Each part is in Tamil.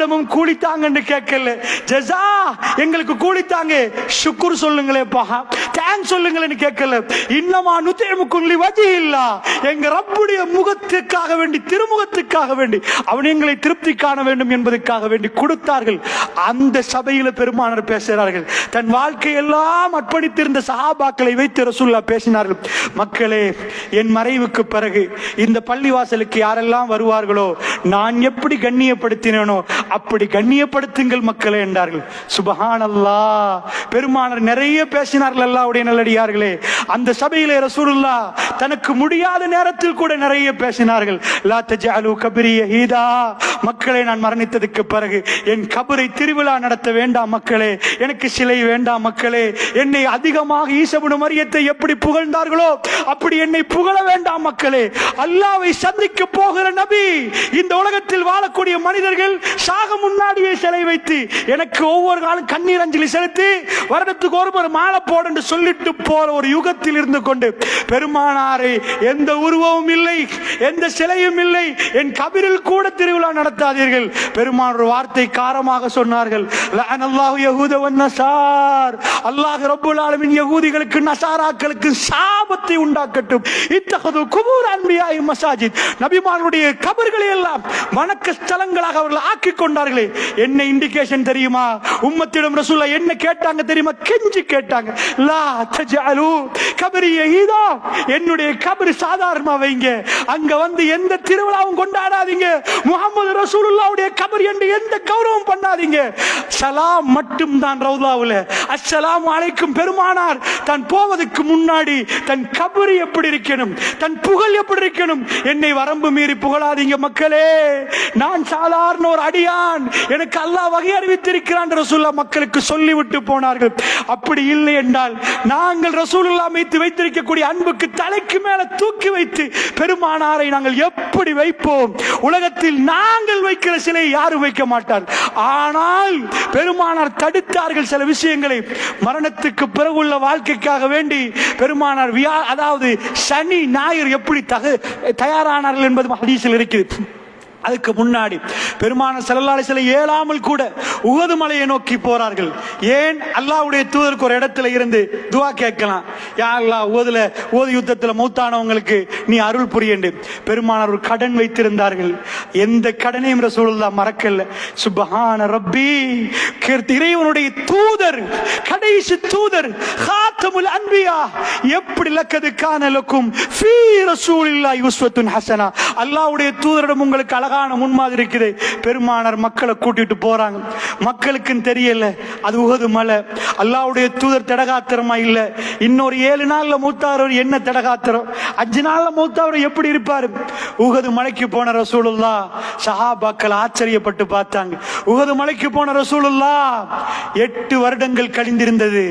யாரிடமும் கூலித்தாங்கன்னு கேட்கல. ஜஸா எங்களுக்கு கூலித்தாங்க. சுக்குர் சொல்லுங்களேப்பா ஏன் சொல்லுங்களேன்னு கேட்கல. இன்னமா நுத்தேமுக்குள்ளி வஜி இல்ல எங்க ரப்புடைய முகத்துக்காக வேண்டி திருமுகத்துக்காக வேண்டி அவன் எங்களை திருப்தி காண வேண்டும் என்பதற்காக வேண்டி கொடுத்தார்கள். அந்த சபையில பெருமானர் பேசுகிறார்கள். தன் வாழ்க்கையெல்லாம் அர்ப்பணித்திருந்த சஹாபாக்களை வைத்து ரசூல்லா பேசினார்கள். மக்களே என் மறைவுக்கு பிறகு இந்த பள்ளிவாசலுக்கு யாரெல்லாம் வருவார்களோ நான் எப்படி கண்ணியப்படுத்தினேனோ அப்படி கண்ணியப்படுத்துங்கள் மக்களே என்றார்கள். சுபஹான் பெருமானர் நிறைய பேசினார்கள் அல்லாவுடைய நல்லடியார்களே அந்த சபையிலே ரசூலுல்லா தனக்கு முடியாத நேரத்தில் கூட நிறைய பேசினார்கள். லா தஜாலு கபிரிய ஹீதா மக்களை நான் மரணித்ததுக்கு பிறகு என் கபரை திருவிழா நடத்த வேண்டாம் மக்களே எனக்கு சிலை வேண்டாம் மக்களே என்னை அதிகமாக ஈசபுன மரியத்தை எப்படி புகழ்ந்தார்களோ அப்படி என்னை புகழ வேண்டாம் மக்களே. அல்லாவை சந்திக்க போகிற நபி இந்த உலகத்தில் வாழக்கூடிய மனிதர்கள் சாக முன்னாடியே சிலை வைத்து எனக்கு ஒவ்வொரு நாளும் கண்ணீர் அஞ்சலி செலுத்தி வருடத்துக்கு ஒரு மாலை போட என்று சொல்லிட்டு போற ஒரு யுகத்தில் இருந்து கொண்டு பெருமானாரை எந்த உருவமும் இல்லை எந்த சிலையும் இல்லை என் கபிரில் கூட திருவிழா நடத்தாதீர்கள். பெருமான் ஒரு வார்த்தை காரமாக சொன்னார்கள் லஅனல்லாஹு யஹூத நசார். அல்லாஹ் ரப்பல் ஆலமீன் யகூதிகளுக்கு நசாராக்களுக்கு சாபத்தை உண்டாக்கட்டும். இத்தகது குபூர் அன்பியாய் மசாஜித். நபிமார்களுடைய கபர்களை எல்லாம் வணக்க ஸ்தலங்களாக அவர்கள் ஆக்கி கொண்டார்களே. என்ன இண்டிகேஷன் தெரியுமா? உம்மத்திடம் ரசூல்லா என்ன கேட்டாங்க தெரியுமா? கெஞ்சி கேட்டாங்க. லா என்னுடைய கபர் சாதாரணமா வைங்க. அங்க வந்து எந்த திருவிழாவும் கொண்டாடாதீங்க. முகமது ரசூலுல்லாவுடைய கபர் என்று எந்த கௌரவம் பண்ணாதீங்க. சலாம் மட்டும் தான் ரவுதாவுல. அஸ்ஸலாம் அலைக்கும் பெருமானார் தான் போவதற்கு முன்னாடி தன் கபர் எப்படி இருக்கணும் தன் புகழ் எப்படி இருக்கணும் என்னை வரம்பு மீறி புகழாதீங்க மக்களே. நான் சாதாரண ஒரு அடியான். எனக்கு அல்லாஹ் வகை அறிவித்திருக்கிறான் ரசூல்லா மக்களுக்கு சொல்லிவிட்டு போனார்கள். அப்படி இல்லை என்றால் நாங்கள் ரசூலுல்லா வைத்து வைத்திருக்கக்கூடிய அன்புக்கு தலைக்கு மேல தூக்கி வைத்து பெருமானாரை நாங்கள் எப்படி வைப்போம்? உலகத்தில் நாங்கள் வைக்கிற சிலை யாரும் வைக்க மாட்டார். ஆனால் பெருமானார் தடுத்தார்கள் சில விஷயங்களை. மரணத்துக்கு பிறகுள்ள வாழ்க்கைக்காக வேண்டி பெருமானார் வியா- அதாவது சனி ஞாயிறு எப்படி தக தயாரானார்கள் என்பது ஹதீஸில் இருக்குது. அதுக்கு முன்னாடி பெருமான செல்லல்லாலை சிலை ஏழாமல் கூட உகது மலையை நோக்கி போறார்கள். ஏன்? அல்லாஹ்வுடைய தூதருக்கு ஒரு இடத்துல இருந்து துவா கேட்கலாம். யா அல்லாஹ் உகதுல உகது யுத்தத்தில் மூத்தானவங்களுக்கு நீ அருள் புரியண்டு. பெருமானார் ஒரு கடன் வைத்திருந்தார்கள். எந்த கடனையும் ரசூலுல்லாஹ் மறக்கல. சுபஹான ரப்பி கீர்த்தி இறைவனுடைய தூதர் கடைசி தூதர் ஹாத்தமுல் அன்பியா? எப்படி லக்கது கானலுக்கும் ஃபீ ரசூலில்லாஹி உஸ்வத்துன் ஹசனா. அல்லாவுடைய தூதரிடம் உங்களுக்கு அழகான முன்மாதிரி இருக்குது. பெருமானார் மக்களை கூட்டிட்டு போறாங்க. மக்களுக்குன்னு தெரியல. அது உகது மலை அல்லாவுடைய தூதர் தடகாத்திரமா இல்ல. இன்னொரு ஏழு நாள்ல மூத்தாரவர் என்ன தடகாத்திரம்? அஞ்சு நாள்ல மூத்தாவர் எப்படி இருப்பாரு? உகது மலைக்கு போன ரசூலுல்லா சஹாபாக்கள் ஆச்சரியப்பட்டு பார்த்தாங்க. உகது மலைக்கு போன ரசூலுல்லா எட்டு வருடங்கள் கழிந்திருந்தது.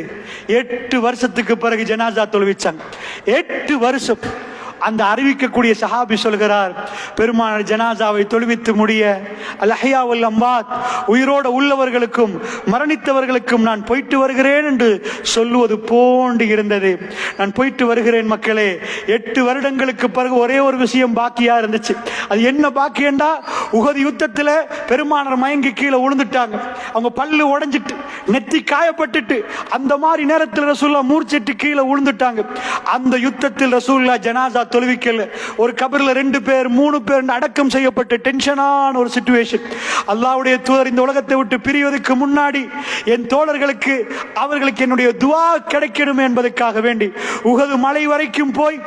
எட்டு வருஷத்துக்கு பிறகு ஜனாசா தொழுவிச்சாங்க. எட்டு வருஷம். அந்த அறிவிக்கக்கூடிய சஹாபி சொல்கிறார் பெருமான ஜனாசாவை தொழுவித்து முடிய அல்ஹியாவுல் அம்பாத் உயிரோட உள்ளவர்களுக்கும் மரணித்தவர்களுக்கும் நான் போயிட்டு வருகிறேன் என்று சொல்லுவது போன்று இருந்தது. நான் போயிட்டு வருகிறேன் மக்களே. எட்டு வருடங்களுக்கு பிறகு ஒரே ஒரு விஷயம் பாக்கியா இருந்துச்சு. அது என்ன பாக்கியண்டா உகது யுத்தத்தில் பெருமானர் மயங்கி கீழே விழுந்துட்டாங்க அவங்க பல்லு உடைஞ்சிட்டு நெத்தி காயப்பட்டுட்டு அந்த மாதிரி நேரத்தில் ரசூல்லா மூர்ச்சிட்டு கீழே விழுந்துட்டாங்க அந்த யுத்தத்தில் ரசூல்லா ஜனாசா தொழுவிக்கல ஒரு கபரில் ரெண்டு பேர் மூணு பேர் அடக்கம் செய்யப்பட்டு டென்ஷனான ஒரு சுச்சுவேஷன் அல்லாஹ்வுடைய தூதர் இந்த உலகத்தை விட்டு பிரிவதற்கு முன்னாடி என் தோழர்களுக்கு அவர்களுக்கு என்னுடைய துவா கிடைக்கணும் என்பதற்காக வேண்டி உகது மலை வரைக்கும் போய்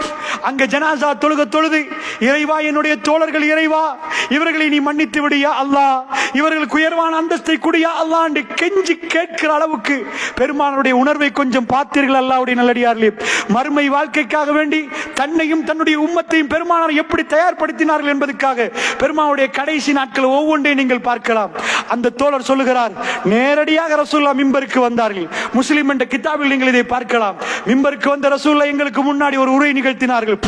அங்கே ஜனாசா தொழுக தொழுது இறைவா என்னுடைய தோழர்கள் இறைவா இவர்களை நீ மன்னித்து விடியா அல்லாஹ். இவர்களுக்கு உயர்வான அந்தஸ்தை குடியா அல்லாண்டு கெஞ்சி கேட்கிற அளவுக்கு பெருமானுடைய உணர்வை கொஞ்சம் பார்த்தீர்கள் அல்லாவுடைய நல்லடியார்களே. மறுமை வாழ்க்கைக்காக வேண்டி தன்னையும் தன்னுடைய உம்மத்தையும் பெருமானார் எப்படி தயார்படுத்தினார்கள் என்பதற்காக பெருமானுடைய கடைசி நாட்கள் ஒவ்வொன்றையும் நீங்கள் பார்க்கலாம். அந்த தோழர் சொல்லுகிறார் நேரடியாக ரசூல்லா மிம்பருக்கு வந்தார்கள். முஸ்லிம் என்ற கிதாபில் நீங்கள் இதை பார்க்கலாம். மிம்பருக்கு வந்த ரசூல்லா எங்களுக்கு முன்னாடி ஒரு உரை நிகழ்த்தினார்கள்.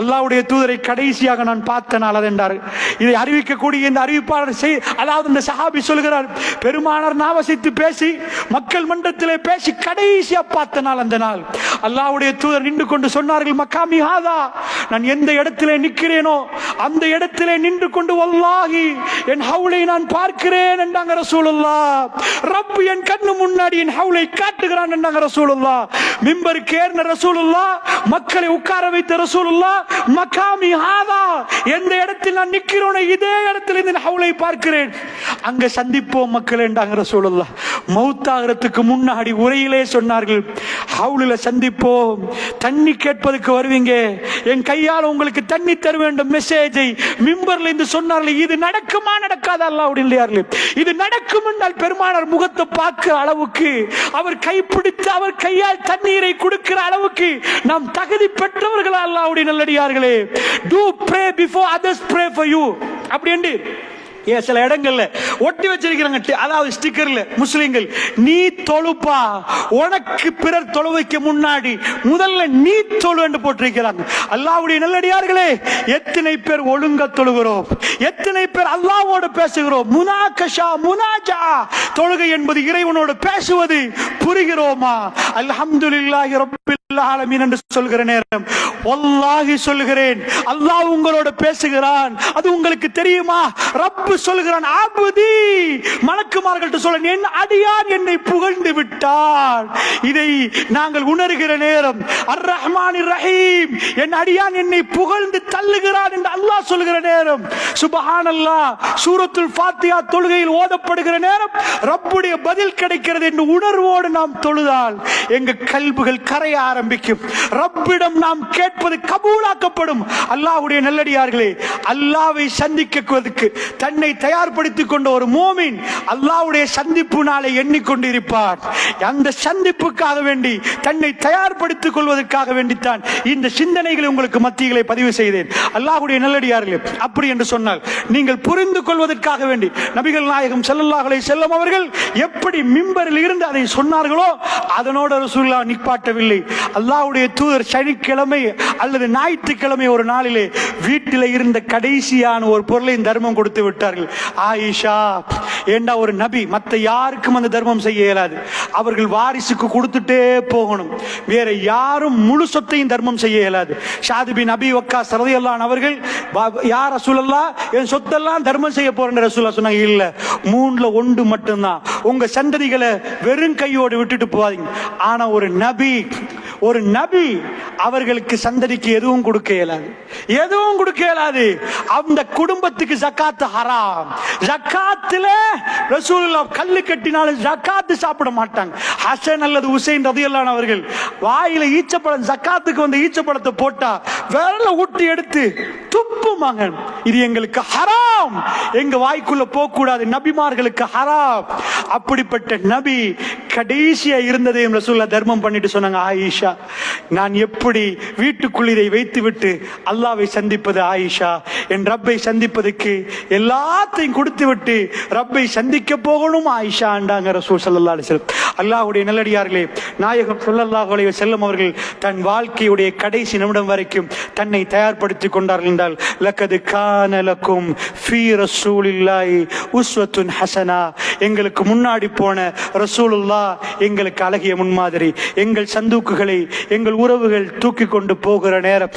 அல்லாவுடைய தூதரை கடைசியாக நான் பார்த்த நாள் என்றார். இதை அறிவிக்கக்கூடிய இந்த அறிவிப்பாளர் செய் அதாவது அந்த சஹாபி சொல்கிறார் பெருமானார் நாவசித்து பேசி மக்கள் மன்றத்திலே பேசி கடைசியா பார்த்த நாள் அந்த நாள். அல்லாவுடைய தூதர் நின்று கொண்டு சொன்னார்கள் மக்காமி ஹாதா நான் எந்த இடத்திலே நிற்கிறேனோ அந்த இடத்திலே நின்று கொண்டு வல்லாகி என் ஹவுலை நான் பார்க்கிறேன் என்றாங்க ரசூலுல்லா ரப்பு என் கண்ணு முன்னாடி என் ஹவுலை காட்டுகிறான் என்றாங்க ரசூலுல்லா மிம்பருக்கு ஏறின ரசூலுல்லா மக்களை உட்கார வைத்த ரசூலுல்லா மகாமி ஹாதா எந்த இடத்தில் நான் நிற்கிறோனோ இதே இடத்தில் இந்த ஹவுலை பார்க்கிறேன். அங்க சந்திப்போம் மக்கள் என்றாங்க ரசூலுல்லா மௌத்தாகிறதுக்கு முன்னாடி உரையிலே சொன்னார்கள் ஹவுலில் சந்திப்போம் தண்ணி கேட்பதற்கு வருவீங்க. என் கையால் உங்களுக்கு தண்ணி தர வேண்டும். மெசேஜை மிம்பர்ல இருந்து சொன்னார்கள். இது நடக்குமா நடக்காதா? அல்லாவுடைய இல்லையார்கள். இது நடக்கும் என்றால் பெருமானார் முகத்தை பார்க்கிற அளவுக்கு அவர் கைப்பிடித்து அவர் கையால் தண்ணீரை கொடுக்கிற அளவுக்கு நாம் தகுதி பெற்றவர்களா? அல்லாவுடைய நல்லடியார்களே. To pray before others pray for you அப்படி என்று ஏன் சில இடங்கள்ல ஒட்டி வச்சிருக்கிறாங்க அதாவது ஸ்டிக்கர்ல முஸ்லிம்கள் நீ தொழுப்பா உனக்கு பிறர் தொழுவைக்கு முன்னாடி முதல்ல நீ தொழு என்று போட்டிருக்கிறாங்க. அல்லாவுடைய நல்லடியார்களே எத்தனை பேர் ஒழுங்க தொழுகிறோம்? எத்தனை பேர் அல்லாவோடு பேசுகிறோம்? முனாகஷா முனாஜா. தொழுகை என்பது இறைவனோடு பேசுவது புரிகிறோமா? அல்ஹம்துலில்லாஹி ரப்பில் ஆலமீன் என்று சொல்கிற நேரம். வல்லாஹி சொல்கிறேன். அல்லாஹ் உங்களோட பேசுகிறான். அது உங்களுக்கு தெரியுமா? ரப்பு சொல்கிறான் ஆபுதி மலக்குமார்கள்ட்ட சொல்ல என் அடியான் என்னை புகழ்ந்து விட்டான் இதை நாங்கள் உணர்கிற நேரம் அர் ரஹ்மான் ரஹீம்! என் அடியான் என்னை புகழ்ந்து தள்ளுகிறான் என்று அல்லாஹ் சொல்கிற நேரம். சுபஹான் அல்லாஹ் சூரத்துல் ஃபாத்தியா தொழுகையில் ஓதப்படுகிற நேரம் ரப்புடைய பதில் கிடைக்கிறது என்று உணர்வோடு நாம் தொழுதால் எங்க கல்புகள் கரைய ஆரம்பி ஆரம்பிக்கும். ரப்பிடம் நாம் கேட்பது கபூலாக்கப்படும். அல்லாஹ்வுடைய நல்லடியார்களே அல்லாவை சந்திக்கிறதுக்கு தன்னை தயார்படுத்திக் கொண்ட ஒரு மோமின் அல்லாவுடைய சந்திப்பு நாளை எண்ணிக்கொண்டு இருப்பார் அந்த சந்திப்புக்காக வேண்டி தன்னை தயார்படுத்திக் கொள்வதற்காக வேண்டித்தான் இந்த சிந்தனைகளை உங்களுக்கு மத்தியிலே பதிவு செய்தேன். அல்லாஹுடைய நல்லடியார்களே அப்படி என்று சொன்னால் நீங்கள் புரிந்து கொள்வதற்காக வேண்டி நபிகள் நாயகம் செல்லல்லாஹலை செல்லும் அவர்கள் எப்படி மிம்பரில் இருந்து அதை சொன்னார்களோ அதனோட ரசூல்லா நிப்பாட்டவில்லை. அல்லாவுடைய தூதர் சனிக்கிழமை அல்லது ஞாயிற்றுக்கிழமை ஒரு நாளிலே வீட்டில் இருந்த கடைசியான ஒரு பொருளையும் தர்மம் கொடுத்து விட்டார்கள். ஆயிஷா ஏண்டா ஒரு நபி மற்ற யாருக்கும் அந்த தர்மம் செய்ய இயலாது. அவர்கள் வாரிசுக்கு கொடுத்துட்டே போகணும். வேற யாரும் முழு சொத்தையும் தர்மம் செய்ய இயலாது. ஷாதிபி நபி ஒக்கா சரதையல்லான் அவர்கள் யார் ரசூலல்லா என் சொத்தெல்லாம் தர்மம் செய்ய போறேன் ரசூலா சொன்னாங்க. இல்ல மூணுல ஒன்று மட்டும்தான். உங்க சந்ததிகளை வெறும் கையோடு விட்டுட்டு போவாதீங்க ஆனா ஒரு நபி ஒரு நபி அவர்களுக்கு சந்ததிக்கு எதுவும் கொடுக்க இயலாது. எதுவும் கொடுக்க இயலாது. அந்த குடும்பத்துக்கு ஜக்காத்து ஹராம். ஜக்காத்துல ரசூலுல்லா கல்லு கட்டினாலும் ஜக்காத்து சாப்பிட மாட்டாங்க. ஹசன் அல்லது உசைன் ரதியல்லான் அவர்கள் வாயில ஈச்சப்பழம் ஜக்காத்துக்கு வந்த ஈச்சப்பழத்தை போட்டா விரல ஊட்டி எடுத்து துப்பு மகன் இது எங்களுக்கு ஹராம். எங்க வாய்க்குள்ள போக கூடாது நபிமார்களுக்கு ஹராம். அப்படிப்பட்ட நபி கடைசியா இருந்ததையும் ரசூல்லா தர்மம் பண்ணிட்டு சொன்னாங்க ஆயிஷா நான் எப்படி வீட்டுக்குள் இதை வைத்து விட்டு அல்லாவை சந்திப்பது ஆயிஷா? என் ரப்பை சந்திப்பதற்கு எல்லாத்தையும் கொடுத்து விட்டு ரப்பை சந்திக்க போகணும் ஆயிஷா ஆண்டாங்க ரசூல் சல்லா அலைஹி அல்லாஹுடைய நல்லடியார்களே நாயகம் ஸல்லல்லாஹு செல்லும் அவர்கள் தன் வாழ்க்கையுடைய கடைசி நிமிடம் வரைக்கும் தன்னை தயார்படுத்திக் கொண்டார்கள் என்றால் லக்கது கானலக்கும் லக்கும் ஃபீ ரசூலில்லாஹி உஸ்வத்துன் ஹசனா எங்களுக்கு முன்னாடி போன ரசூலுல்லா எங்களுக்கு அழகிய முன்மாதிரி எங்கள் சந்தூக்குகளை எங்கள் உறவுகள் தூக்கி கொண்டு போகிற நேரம்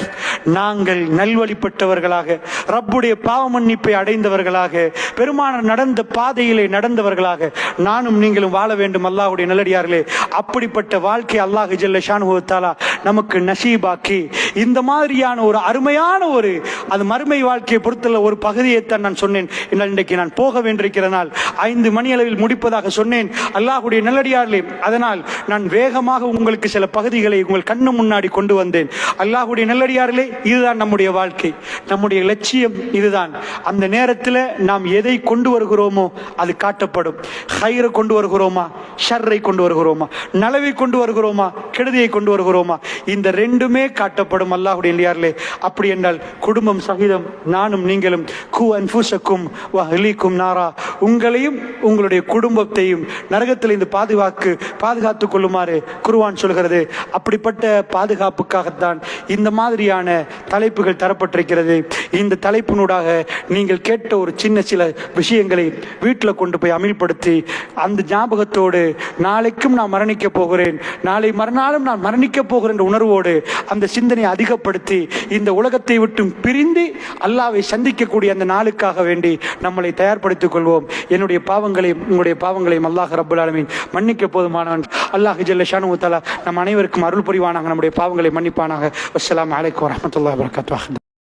நாங்கள் நல்வழிப்பட்டவர்களாக ரப்புடைய பாவ மன்னிப்பை அடைந்தவர்களாக பெருமானர் நடந்த பாதையிலே நடந்தவர்களாக நானும் நீங்களும் வாழ வேண்டும் அல்லாஹுடைய நல்லடியார்களே. அப்படிப்பட்ட வாழ்க்கை அல்லாஹ் ஜல்ல ஷானுகத்தாலா நமக்கு நசீபாக்கி. இந்த மாதிரியான ஒரு அருமையான ஒரு அது மறுமை வாழ்க்கையை பொறுத்துள்ள ஒரு பகுதியைத்தான் நான் சொன்னேன். இன்றைக்கு நான் போக வேண்டியிருக்கிற நாள் ஐந்து மணி அளவில் முடிப்பதாக சொன்னேன். அல்லாஹுடைய நல்லடியார்களே அதனால் நான் வேகமாக உங்களுக்கு சில பகுதிகளை உங்கள் கண்ணு முன்னாடி கொண்டு வந்தேன். அல்லாஹுடைய நல்லடியார்களே இதுதான் நம்முடைய வாழ்க்கை. நம்முடைய லட்சியம் இதுதான். அந்த நேரத்தில் நாம் எதை கொண்டு வருகிறோமோ அது காட்டப்படும். ஹைரை கொண்டு வருகிறோமா? ஷர்ரை கொண்டு வருகிறோமா? நலவை கொண்டு வருகிறோமா? கெடுதியை கொண்டு வருகிறோமா? இந்த ரெண்டுமே காட்டப்படும் அல்லாஹுடைய இல்லையார்களே அப்படி என்றால் குடும்பம் சகிதம் நானும் நீங்களும் கு அன்புசக்கும் வஹலிக்கும் நாரா. உங்களையும் உங்கள் உங்களுடைய குடும்பத்தையும் நரகத்தில் இந்த பாதுகாக்கு பாதுகாத்துக் கொள்ளுமாறு குருவான் சொல்கிறது. அப்படிப்பட்ட பாதுகாப்புக்காகத்தான் இந்த மாதிரியான தலைப்புகள் தரப்பட்டிருக்கிறது. இந்த தலைப்பினூடாக நீங்கள் கேட்ட ஒரு சின்ன சில விஷயங்களை வீட்டில் கொண்டு போய் அமல்படுத்தி அந்த ஞாபகத்தோடு நாளைக்கும் நான் மரணிக்க போகிறேன். நாளை மறுநாளும் நான் மரணிக்க போகிற என்ற உணர்வோடு அந்த சிந்தனையை அதிகப்படுத்தி இந்த உலகத்தை விட்டு பிரிந்து அல்லாவை சந்திக்கக்கூடிய அந்த நாளுக்காக வேண்டி நம்மளை தயார்படுத்திக் கொள்வோம். என்னுடைய பாவங்களையும் உங்களுடைய பாவங்களையும் அல்லாஹ் ரபுல் ஆலமீன் மன்னிக்க போதுமானவன். அல்லாஹ் ஜல்ல ஷானு தலா நம் அனைவருக்கும் அருள் புரிவானாக நம்முடைய பாவங்களை மன்னிப்பானாக. அஸ்லாம் அலைக்கும் வரமத்துல்லா வபரகாத்துஹு.